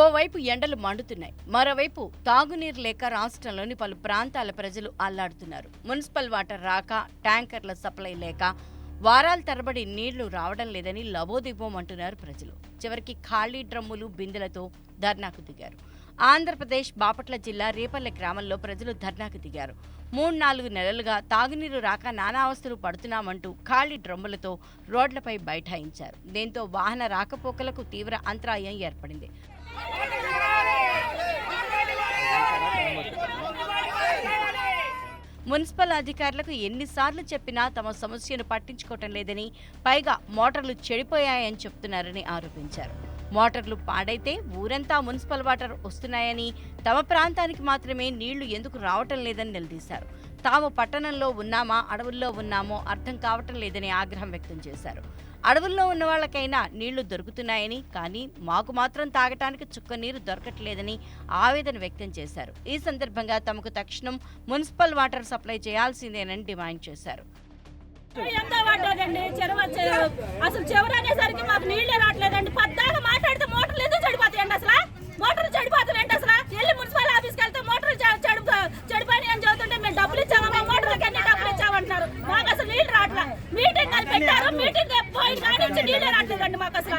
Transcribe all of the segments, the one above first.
ఓవైపు ఎండలు మండుతున్నాయి. మరోవైపు తాగునీరు లేక రాష్ట్రంలోని పలు ప్రాంతాల ప్రజలు అల్లాడుతున్నారు. మున్సిపల్ వాటర్ రాక ట్యాంకర్ల సప్లై లేక వారాల తరబడి నీళ్ళు రావడం లేదని లబోదిబోమంటున్నారు ప్రజలు. చివరికి ఖాళీ డ్రమ్ములు బిందెలతో ధర్నాకు దిగారు. ఆంధ్రప్రదేశ్ బాపట్ల జిల్లా రేపల్లె గ్రామంలో ప్రజలు ధర్నాకు దిగారు. మూడు నాలుగు నెలలుగా తాగునీరు రాక నానా అవస్థలు పడుతున్నామంటూ ఖాళీ డ్రమ్ములతో రోడ్లపై బైఠాయించారు. దీంతో వాహన రాకపోకలకు తీవ్ర అంతరాయం ఏర్పడింది. మున్సిపల్ అధికారులకు ఎన్నిసార్లు చెప్పినా తమ సమస్యను పట్టించుకోవటం లేదని పైగా మోటార్లు చెడిపోయాయని చెప్తున్నారని ఆరోపించారు. మోటార్లు పాడైతే ఊరంతా మున్సిపల్ వాటర్ వస్తున్నాయని తమ ప్రాంతానికి మాత్రమే నీళ్ళు ఎందుకు రావటం లేదని నిలదీశారు. తాము పట్టణంలో ఉన్నామా అడవుల్లో ఉన్నామో అర్థం కావటం లేదని ఆగ్రహం వ్యక్తం చేశారు. అడవుల్లో ఉన్న వాళ్ళకైనా నీళ్ళు దొరుకుతున్నాయని కానీ మాకు మాత్రం తాగటానికి చుక్క నీరు దొరకట్లేదని ఆవేదన వ్యక్తం చేశారు. ఈ సందర్భంగా తమకు తక్షణం మున్సిపల్ వాటర్ సప్లై చేయాల్సిందేనని డిమాండ్ చేశారు. ఎంత పడ్డదండి. చెరువు అసలు చెరువు అనేసరికి మాకు నీళ్ళే రావట్లేదండి పద్దాగా మాట్లాడితే మోటార్లు ఎందుకు చెడిపోతాయండి అసలు మోటార్లు చెడిపోతాయండి అసలు వెళ్ళి మున్సిపల్ ఆఫీస్కి వెళ్తే మోటార్లు చె- చెడు చెడిపోయి అని చెబుతుంటే మేము డబ్బులు ఇచ్చామా మా మోటార్లకి ఎన్ని డబ్బులు ఇచ్చామంటున్నారు మాకు అసలు నీళ్ళు రావట్లే మీటింగ్ అని పెట్టారు మీటింగ్ పోయిన కాడి నుంచి నీళ్ళే రావట్లేదండి మాకు అసలు.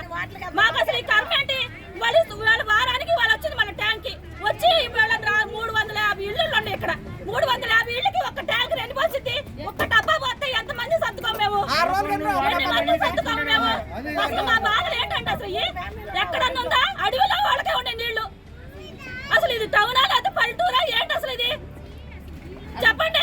మాకు అసలు ఈ కర్మ ఏంటి? వాళ్ళు వాళ్ళ వారానికి వాళ్ళు వచ్చింది మన ట్యాంక్ వచ్చి వీళ్ళ రా- మూడు వందల యాభై ఇళ్ళు ఉన్నాయి ఇక్కడ. మూడు వందల యాభై ఇళ్ళకి ఒక ట్యాంక్ రెండు పోసింది ఒక్క డబ్బా పోతే ఎంత మంది సర్దుకోం మేము ఎన్ని మంది సర్దుకోం మేము? అసలు మా బాధలు ఏంటంటే అసలు ఎక్కడన్నా ఉందా? అడవిలో వాళ్ళకే ఉండే నీళ్ళు. అసలు ఇది టౌనా లేదా పల్లెటూరా? ఏంటి అసలు ఇది? చెప్పండి.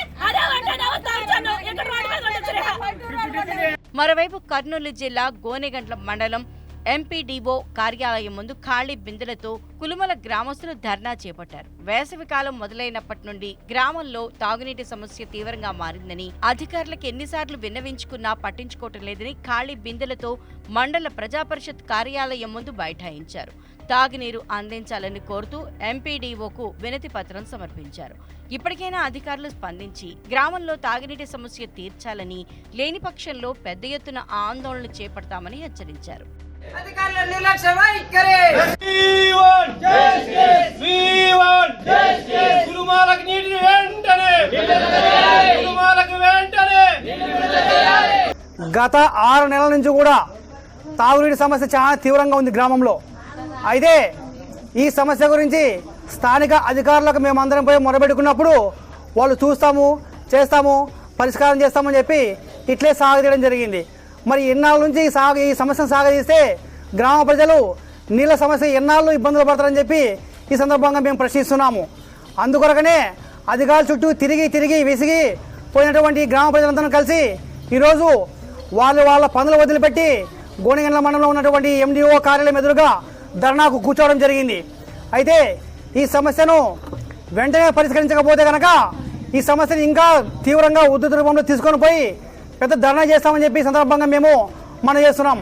మరోవైపు కర్నూలు జిల్లా గోనెగండ్ల మండలం ఎంపీడీఓ కార్యాలయం ముందు ఖాళీ బిందెలతో కులుమల గ్రామస్తులు ధర్నా చేపట్టారు. వేసవికాలం మొదలైనప్పటి నుండి గ్రామంలో తాగునీటి సమస్య తీవ్రంగా మారిందని అధికారులకు ఎన్నిసార్లు విన్నవించుకున్నా పట్టించుకోవటం లేదని ఖాళీ బిందెలతో మండల ప్రజాపరిషత్ కార్యాలయం ముందు బైఠాయించారు. తాగునీరు అందించాలని కోరుతూ ఎంపీడీఓకు వినతి పత్రం సమర్పించారు. ఇప్పటికైనా అధికారులు స్పందించి గ్రామంలో తాగునీటి సమస్య తీర్చాలని లేని పక్షంలో పెద్ద ఎత్తున ఆందోళనలు చేపడతామని హెచ్చరించారు. అధికారుల నిర్లక్ష్య వైఖరి. కుటుంబాలకు నీటిని వెంటనే! కుటుంబాలకు వెంటనే! గత ఆరు నెలల నుంచి కూడా తాగునీటి సమస్య చాలా తీవ్రంగా ఉంది గ్రామంలో. అయితే ఈ సమస్య గురించి స్థానిక అధికారులకు మేము అందరం పోయి మొరబెట్టుకున్నప్పుడు వాళ్ళు చూస్తాము చేస్తాము పరిష్కారం చేస్తామని చెప్పి ఇట్లే సాగదీయడం జరిగింది. మరి ఎన్నాళ్ళ నుంచి ఈ సాగు ఈ సమస్యను సాగదీస్తే గ్రామ ప్రజలు నీళ్ళ సమస్య ఎన్నాళ్ళు ఇబ్బందులు పడతారని చెప్పి ఈ సందర్భంగా మేము ప్రశ్నిస్తున్నాము. అందుకొరకనే అధికారుల చుట్టూ తిరిగి తిరిగి విసిగి పోయినటువంటి గ్రామ ప్రజలందరూ కలిసి ఈరోజు వాళ్ళు వాళ్ళ పనులు వదిలిపెట్టి గోనెగండ్ల మండలంలో ఉన్నటువంటి ఎండిఓ కార్యాలయం ఎదురుగా ధర్నాకు కూర్చోవడం జరిగింది. అయితే ఈ సమస్యను వెంటనే పరిష్కరించకపోతే కనుక ఈ సమస్యను ఇంకా తీవ్రంగా ఉద్ధృత రూపంలో తీసుకొని పోయి పెద్ద ధర్నా చేస్తామని చెప్పి సందర్భంగా మేము మనం చేస్తున్నాం.